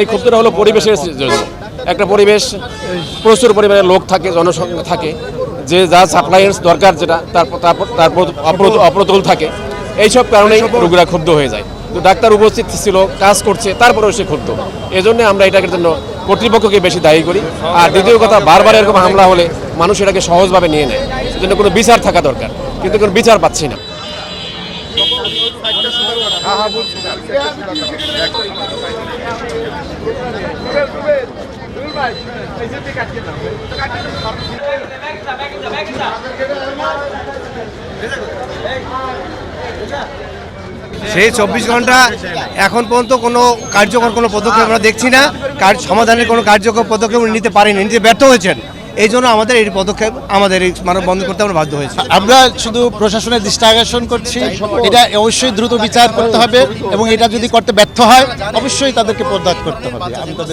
এই ক্ষুদ্রটা হলো পরিবেশের জন্য একটা পরিবেশ, প্রচুর পরিমাণে লোক থাকে জনসংখ্যা থাকে, যে যা সাপ্লাইয়েন্স দরকার যেটা তারপর অপ্রতুল থাকে। এইসব কারণেই রোগীরা ক্ষুব্ধ হয়ে যায়। তো ডাক্তার উপস্থিত ছিল, কাজ করছে, তারপরেও সে ক্ষুব্ধ। এজন্য আমরা এটাকে জন্য কর্তৃপক্ষকে বেশি দায়ী করি। আর দ্বিতীয় কথা, বারবার এরকম হামলা হলে মানুষ এটাকে সহজভাবে নিয়ে নেয়। জন্য কোনো বিচার থাকা দরকার। কিন্তু কোনো বিচার পাচ্ছি না। সেই চব্বিশ ঘণ্টা এখন পর্যন্ত কোনো কার্যকর কোনো পদক্ষেপ আমরা দেখছি না। সমাধানের কোনো কার্যকর পদক্ষেপ নিতে পারেনি নিতে ব্যর্থ হয়েছেন। এই জন্য আমাদের এই পদক্ষেপ, আমাদের এই মানব বন্ধ করতে আমরা বাধ্য হয়েছি। আমরা শুধু প্রশাসনের দৃষ্টি আকর্ষণ করছি, এটা অবশ্যই দ্রুত বিচার করতে হবে এবং এটা যদি করতে ব্যর্থ হয়, অবশ্যই তাদেরকে পদত্যাগ করতে হবে।